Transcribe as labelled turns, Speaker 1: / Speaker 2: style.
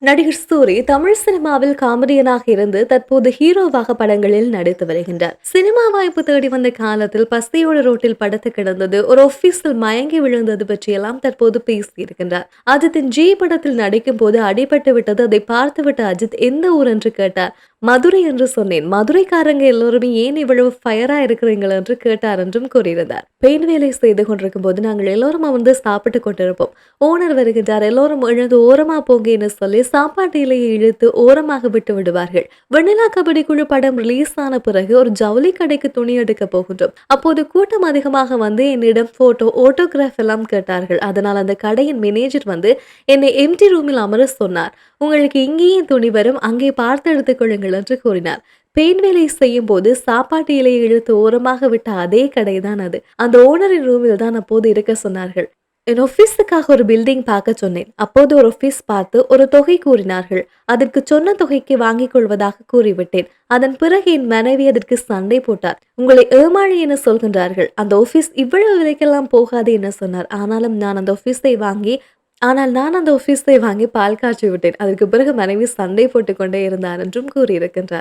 Speaker 1: நடிகர் சூரி தமிழ் சினிமாவில் காமெடியனாக இருந்து தற்போது ஹீரோவாக படங்களில் நடித்து வருகின்றார். சினிமா வாய்ப்பு தேடி வந்த காலத்தில் பஸ்தியோட ரோட்டில் படத்து கிடந்தது ஒரு ஆபீஸில் மயங்கி விழுந்தது பற்றியெல்லாம் தற்போது பேசியிருக்கின்றார். அஜித்தின் ஜி படத்தில் நடிக்கும் போது அடிபட்டு விட்டது அதை பார்த்துவிட்ட அஜித் எந்த ஊர் என்று கேட்டார். மதுரை என்று சொன்னேன். மதுரைக்காரங்க எல்லோருமே ஏன் இவ்வளவு ஃபயரா இருக்கிறீங்கள் என்று கேட்டார் என்றும் கூறியிருந்தார். பெயின் வேலை செய்து கொண்டிருக்கும் போது நாங்கள் எல்லோரும் அமர்ந்து சாப்பிட்டு கொண்டிருப்போம். ஓனர் வருகின்றார். எல்லோரும் எழுந்து ஓரமா போங்க என்று சொல்லி சாப்பாட்டு இலையை இழுத்து ஓரமாக விட்டு விடுவார்கள். வெண்ணிலா கபடி குழு படம் ரிலீஸ் ஆன பிறகு ஒரு ஜவுளி கடைக்கு துணி எடுக்க போகின்றோம். அப்போது கூட்டம் அதிகமாக வந்து என்னிடம் போட்டோ ஓட்டோகிராஃப் எல்லாம் கேட்டார்கள். அதனால் அந்த கடையின் மேனேஜர் வந்து என்னை எம்டி ரூமில் அமர சொன்னார். உங்களுக்கு இங்கேயே துணி வரும். அங்கே பார்த்து எடுத்துக்கொள்ளுங்கள் என்று கூறினார். பெயின் வேலை செய்யும் போது சாப்பாட்டு இலையை இழுத்து ஓரமாக விட்ட அதே கடைதான் அது. அந்த ஓனரின் ரூமில் தான் அப்போது இருக்க சொன்னார்கள். என் ஆஃபீஸுக்காக ஒரு பில்டிங் பார்க்க சொன்னேன். அப்போது ஒரு ஆஃபீஸ் பார்த்து ஒரு தொகை கூறினார்கள். அதற்கு சொன்ன தொகைக்கு வாங்கிக் கொள்வதாக கூறிவிட்டேன். அதன் பிறகு என் மனைவி அதற்கு சண்டை போட்டார். உங்களை ஏமாளி என சொல்கின்றார்கள். அந்த ஆஃபீஸ் இவ்வளவு விலைக்கெல்லாம் போகாது என சொன்னார். ஆனாலும் நான் அந்த ஆஃபீஸை வாங்கி ஆனால் நான் அந்த ஆஃபீஸை வாங்கி பால் காய்ச்சி விட்டேன். அதற்கு பிறகு மனைவி சண்டை போட்டுக்கொண்டே இருந்தார் என்றும் கூறியிருக்கின்றார்.